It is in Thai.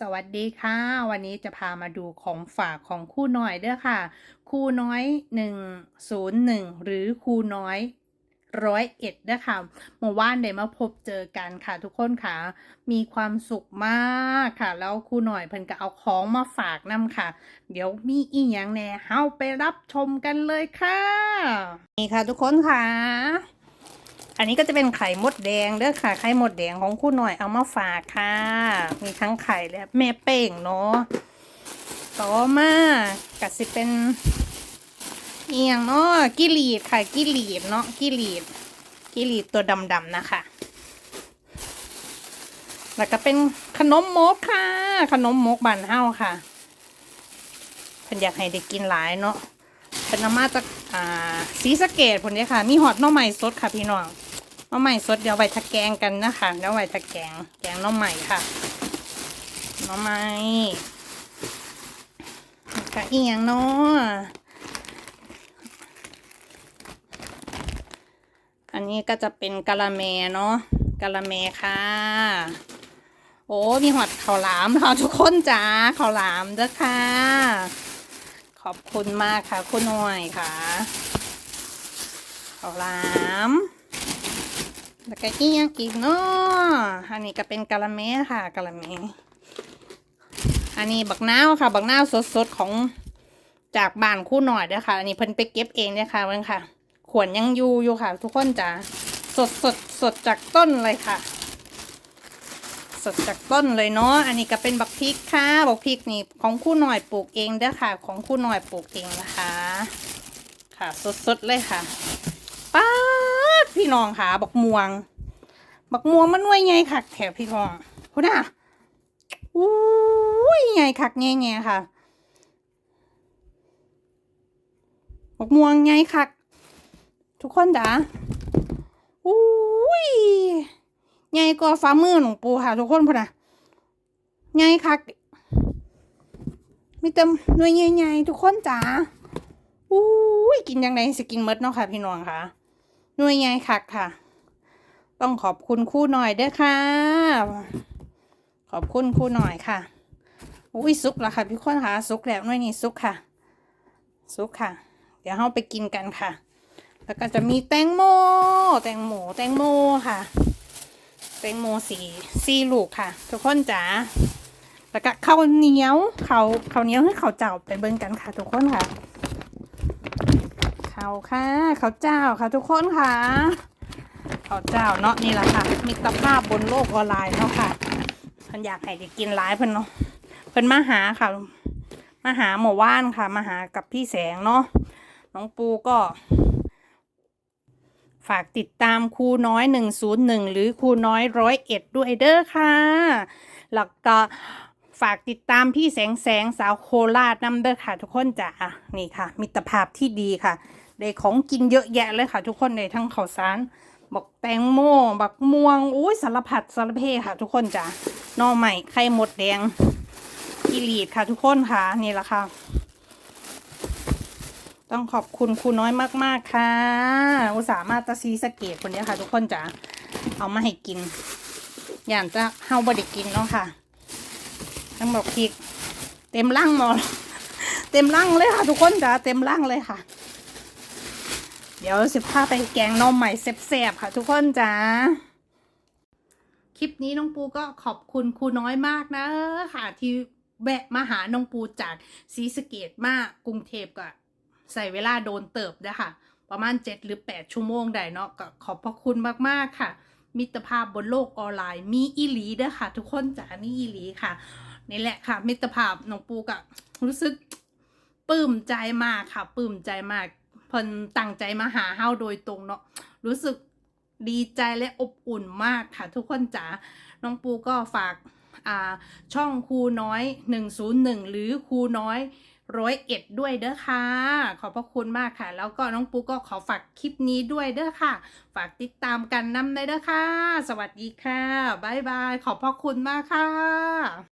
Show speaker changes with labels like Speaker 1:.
Speaker 1: สวัสดีค่ะ วันนี้จะพามาดูของฝากของคู่น้อยเด้อค่ะ คู่น้อย 101 หรือคู่น้อยร้อยเอ็ดเด้อค่ะเมื่อวานได้มาพบเจอกันค่ะทุกคนค่ะ มีความสุขมากค่ะ แล้วครู่หน่อยเพิ่นก็เอาของมาฝากนำค่ะ เดี๋ยวมีอีหยังแน่เฮาไปรับชมกันเลยค่ะ นี่ค่ะทุกคนค่ะ อันนี้ก็จะเป็นไข่มดแดงเด้อค่ะ ไข่มดแดงของคุณหน่อยเอามาฝากค่ะ มีทั้งไข่และแม่เป้งเนาะ ต่อมาก็สิเป็นเอียงเนาะกิลีดค่ะกิลีดเนาะกิลีดกิลีดตัวดำๆนะคะแล้วก็เป็นขนมมกค่ะ ขนมมกบานเฮาค่ะเพิ่นอยากให้ได้กินหลายเนาะเป็นอามาจากอ่าสีสะเกดผลนี้ค่ะ มีหอดน่อไม้สดค่ะพี่น้อง น่อไม้สดเดี๋ยวไว้ทะแกงกันนะคะเดี๋ยวไว้ทะแกงแกงน่อไม้ค่ะน่อไม้กะอีหยังเนาะอันนี้ก็จะเป็นกะละแมเนาะกะละแมค่ะ โอ้มีหอดข้าวหลามค่ะทุกคนจ้าข้าวหลามเด้อค่ะ ขอบคุณมากค่ะ คุณหน่วยค่ะข้าวหลาม แล้วก็อีกอย่างอีกเนาะอันนี้ก็เป็นกะละแมค่ะกะละแมอันนี้บักนาวค่ะ บักนาวสดๆของจากบ้านคู่หน่อยเด้อค่ะ อันนี้เพิ่นไปเก็บเองเด้อค่ะเพิ่นค่ะ ขวนยังอยู่อยู่ค่ะ ทุกคนจ้าสดสดสดจากต้นเลยค่ะ สดจากต้นเลยเนาะ อันนี้ก็เป็นบักพริกค่ะ บักพริกนี่ของคู่หน่อยปลูกเองเด้อค่ะ ของคู่หน่อยปลูกเองนะคะ ค่ะสดๆเลยค่ะป้า พี่น้องค่ะบักม่วง บักม่วงมันหน่วยไงคักแถวพี่น้องพูดนะอุ้ยไงคักแง่แง่ค่ะบักม่วงไงคัก ทุกคนจ้ะอุ้ยใหญ่กว่าฝ่ามือหลวงปู่ค่ะ ทุกคนพุ่นนะใหญ่คักมีเต็มหน่วยใหญ่ๆทุกคนจ๋าอุ้ยกินยังไงสกินมดเนาะค่ะ พี่น้องค่ะ หน่วยใหญ่คักค่ะ ต้องขอบคุณคู่หน่อยเด้อค่ะ ขอบคุณคู่หน่อยค่ะอุ้ยซุกแล้วค่ะพี่คนค่ะซุกแล้วหน่วยนี้ซุกค่ะ ซุกค่ะ เดี๋ยวเราไปกินกันค่ะ แล้วก็จะมีแตงโม แตงโมแตงโมค่ะ แตงโมสีสีลูกค่ะ ทุกคนจ๋าแล้วก็ข้าวเหนียวข้าวข้าวเหนียวให้ข้าวเจ้าไปเบิ่งกันค่ะ ทุกคนค่ะ ข้าวค่ะข้าวเจ้าค่ะทุกคนค่ะข้าวเจ้าเนาะนี่แหละค่ะ มิตรภาพบนโลกออนไลน์เนาะค่ะเพิ่นอยากให้ได้กินหลายเพิ่นเนาะเพิ่นมาหาค่ะ มาหาหมู่ว่านค่ะ มาหากับพี่แสงเนาะน้องปูก็ ฝากติดตามครูน้อย101หรือครูน้อยร้อยเอ็ดด้วยเด้อค่ะแล้วก็ฝากติดตามพี่แสงแสงสาวโคราชน้ำเด้อค่ะ ทุกคนจ้ะนี่ค่ะ มิตรภาพที่ดีค่ะ ได้ของกินเยอะแยะเลยค่ะทุกคนในทั้งข้าวสารบักแตงโมบักม่วงอุ้ยสารพัดสารเพค่ะ ทุกคนจ้ะนอใหม่ไข่มดแดงกิลีดค่ะ ทุกคนค่ะนี่แหละค่ะ ต้องขอบคุณครูน้อยมาก ๆ ค่ะอุตส่าห์มาตะซีสเกตคนนี้ค่ะ ทุกคนจ๋าเอามาให้กิน อย่างจะเฮาบไดิกินเนาะค่ะทั้งบอกพริก เต็มร่างหมดเต็มร่างเลยค่ะ ทุกคนจ๋าเต็มร่างเลยค่ะ เดี๋ยวสิพาไปแกงนมใหม่แซ่บๆค่ะ ทุกคนจ๋าคลิปนี้น้องปูก็ขอบคุณครูน้อยมากนะค่ะ ที่แวะมาหาน้องปูจากซีสะเกตมากกรุงเทพก็ใส่เวลาโดนเติบนะคะประมาณ 7 หรือ 8 ชั่วโมงได้เนาะก็ขอบพระคุณมากๆค่ะ มิตรภาพบนโลกออนไลน์มีอีหลีเด้อค่ะ ทุกคนจ๋ามีอีหลีค่ะนี่แหละค่ะ มิตรภาพน้องปูก็รู้สึกปลื้มใจมากค่ะปลื้มใจมาก เพิ่นตั้งใจมาหาเฮาโดยตรงเนาะรู้สึกดีใจและอบอุ่นมากค่ะทุกคนจ๋าน้องปูก็ฝากอ่าช่องครูน้อย 101 หรือครูน้อยร้อยเอ็ดด้วยเด้อค่ะ ขอบพระคุณมากค่ะ แล้วก็น้องปูก็ขอฝากคลิปนี้ด้วยเด้อค่ะ ฝากติดตามกันนำได้เด้อค่ะ สวัสดีค่ะ บ๊ายบาย ขอบพระคุณมากค่ะ